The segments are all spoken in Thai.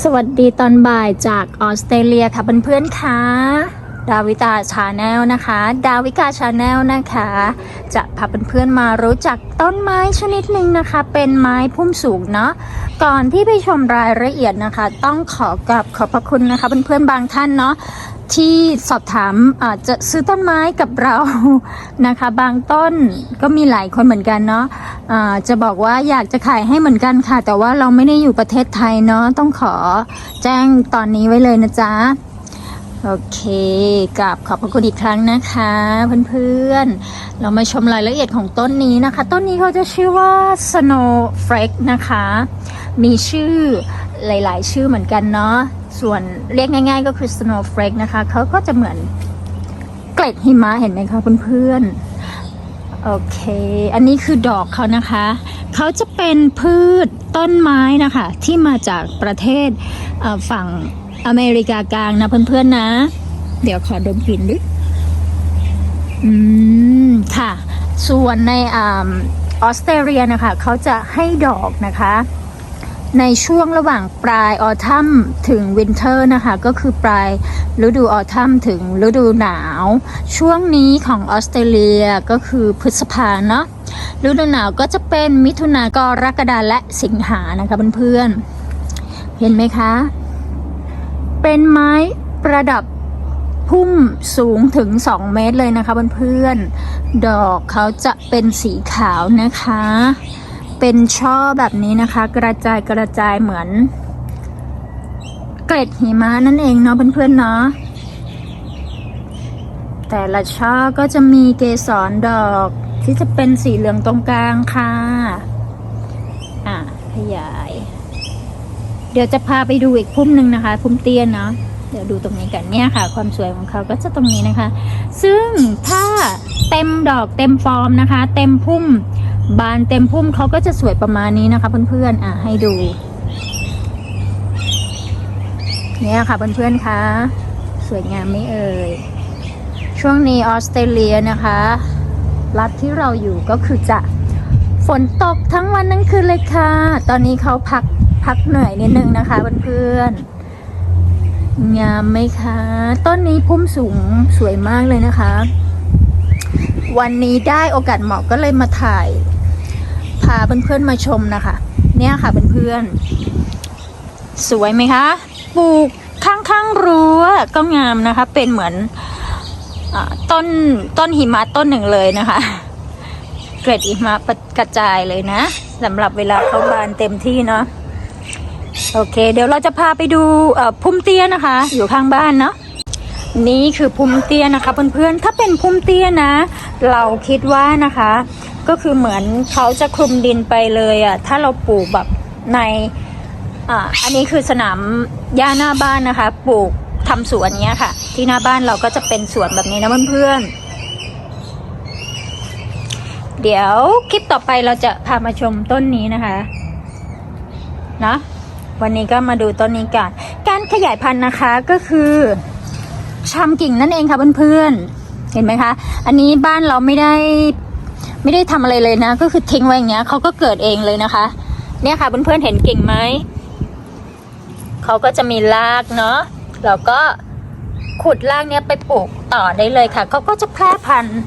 สวัสดีตอนบ่ายจากออสเตรเลียค่ะเพื่อนๆค่ะดาวิตาชาแนลนะคะ ดาวิกาชาแนลนะคะ จะพาเพื่อนๆมารู้จักต้นไม้ชนิดหนึ่งนะคะ เป็นไม้พุ่มสูงเนาะก่อนที่ไปชมรายละเอียดนะคะ ต้องขอกับขอบพระคุณนะคะเพื่อนๆบางท่านเนาะ ที่สอบถามอาจจะซื้อต้นไม้กับเรานะคะ บางต้นก็มีหลายคนเหมือนกันเนาะอาจะบอกว่าอยากจะขายให้เหมือนกันค่ะ แต่ว่าเราไม่ได้อยู่ประเทศไทยเนาะต้องขอแจ้งตอนนี้ไว้เลยนะจ๊ะ โอเคกับขอบพระคุณอีกครั้งนะคะเพื่อนๆ เรามาชมรายละเอียดของต้นนี้นะคะ ต้นนี้เขาจะชื่อว่า Snow Flake นะคะ มีชื่อ หลาย ๆ ชื่อเหมือนกันเนาะ ส่วนเรียกง่าย ๆ ก็คือ Snow Flake นะคะ เขาก็จะเหมือนเกล็ดหิมะเห็นไหมคะเพื่อนๆ โอเค อันนี้คือดอกเขานะคะ เขาจะเป็นพืชต้นไม้นะคะ ที่มาจากประเทศฝั่งอเมริกากลางนะเพื่อน ๆ นะ เดี๋ยวขอดมกลิ่นดิอืม ค่ะ ส่วนในออสเตรเลียนะคะ เขาจะให้ดอกนะคะ ในช่วงระหว่างปลายออทัมถึงวินเทอร์นะคะ ก็คือปลายฤดูออทัมถึงฤดูหนาว ช่วงนี้ของออสเตรเลียก็คือพฤษภาเนาะฤดูหนาวก็จะเป็นมิถุนากรกฎาและสิงหานะคะเพื่อนๆเห็นไหมคะ เป็นไม้ประดับพุ่มสูงถึง 2 เมตรเลยนะคะเพื่อนๆดอกเขาจะเป็นสีขาวนะคะ เป็นช่อแบบนี้นะคะ กระจายกระจายเหมือน เกล็ดหิมะนั่นเองเนาะเพื่อนๆเนาะแต่ละช่อก็จะมีเกสรดอกที่จะเป็นสีเหลืองตรงกลางค่ะ อะขยาย เดี๋ยวจะพาไปดูอีกพุ่มหนึ่งนะคะ พุ่มเตี้ยนเนาะ เดี๋ยวดูตรงนี้กันเนี่ยค่ะ ความสวยของเขาก็จะตรงนี้นะคะ ซึ่งถ้าเต็มดอกเต็มฟอร์มนะคะ เต็มพุ่ม บานเต็มพุ่มเขาก็จะสวยประมาณนี้นะคะ เพื่อนๆอะให้ดู เนี่ยค่ะเพื่อนๆคะสวยงามไม่เอ่ยช่วงนี้ออสเตรเลียนะคะ รัฐที่เราอยู่ก็คือจะฝนตกทั้งวันทั้งคืนเลยค่ะ ตอนนี้เขาพักพักเหนื่อยนิดนึงนะคะเพื่อนๆงามไหมคะ ต้นนี้พุ่มสูงสวยมากเลยนะคะ วันนี้ได้โอกาสเหมาะก็เลยมาถ่าย พาเพื่อนๆมาชมนะคะ เนี่ยค่ะเพื่อนๆสวยไหมคะ ปลูกข้างๆรั้วก็งามนะคะ เป็นเหมือนอต้นต้นหิมะต้นหนึ่งเลยนะคะ เกล็ดหิมะกระจายเลยนะสำหรับเวลาเขาบานเต็มที่เนาะโอเค เดี๋ยวเราจะพาไปดูพุ่มเตี้ยนะคะ อยู่ข้างบ้านเนาะนี่คือพุ่มเตี้ยนะคะเพื่อนๆถ้าเป็นพุ่มเตี้ยนะ เราคิดว่านะคะ ก็คือเหมือนเขาจะคลุมดินไปเลยอะ่ะถ้าเราปลูกแบบในอ่าอันนี้คือสนามหญ้าหน้าบ้านนะคะ ปลูกทำสวนเนี้ยค่ะ ที่หน้าบ้านเราก็จะเป็นสวนแบบนี้นะเพื่อนๆเดี๋ยวคลิปต่อไปเราจะพามาชมต้นนี้นะคะเนาะวันนี้ก็มาดูต้นนี้กันการขยายพันธุ์นะคะก็คือชำกิ่งนั่นเองค่ะเพื่อนๆเห็นไหมคะ อันนี้บ้านเราไม่ได้ ไม่ได้ทำอะไรเลยนะ ก็คือทิ้งไว้อย่างเงี้ยเขาก็เกิดเองเลยนะคะ เนี่ยค่ะเพื่อนๆเห็นกิ่งไหมเขาก็จะมีรากเนาะเราก็ขุดรากเนี้ยไปปลูกต่อได้เลยค่ะเขาก็จะแพร่พันธุ์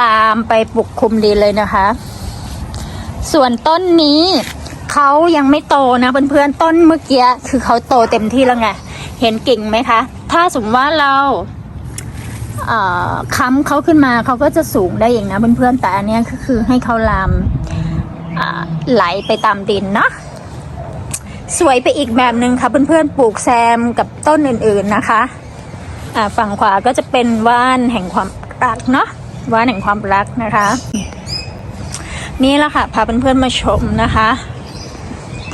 ลามไปปกคลุมดินเลยนะคะ ส่วนต้นนี้เขายังไม่โตนะเพื่อนๆต้นเมื่อกี้คือเขาโตเต็มที่แล้วไงเห็นกิ่งไหมคะ ถ้าสมมติว่าเรา ค้ำเขาขึ้นมาเขาก็จะสูงได้อย่างนะเพื่อนๆแต่อันนี้ก็คือให้เขาลามไหลไปตามดินเนาะสวยไปอีกแบบหนึ่งค่ะเพื่อนๆปลูกแซมกับต้นอื่นๆนะคะฝั่งขวาก็จะเป็นว่านแห่งความรักเนาะว่านแห่งความรักนะคะ นี่แหละค่ะพาเพื่อนๆมาชมนะคะ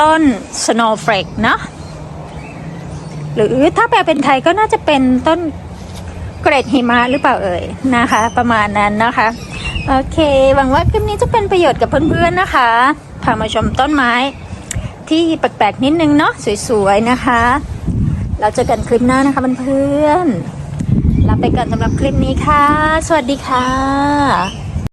ต้น snowflake เนาะหรือถ้าแปลเป็นไทยก็น่าจะเป็นต้น เกรดหิมะหรือเปล่าเอ่ยนะคะ ประมาณนั้นนะคะ โอเคหวังว่าคลิปนี้จะเป็นประโยชน์กับเพื่อนๆนะคะพามาชมต้นไม้ที่แปลกๆนิดนึงเนาะสวยๆนะคะ เราเจอกันคลิปหน้านะคะเพื่อนๆลาไปก่อนสำหรับคลิปนี้ค่ะ สวัสดีค่ะ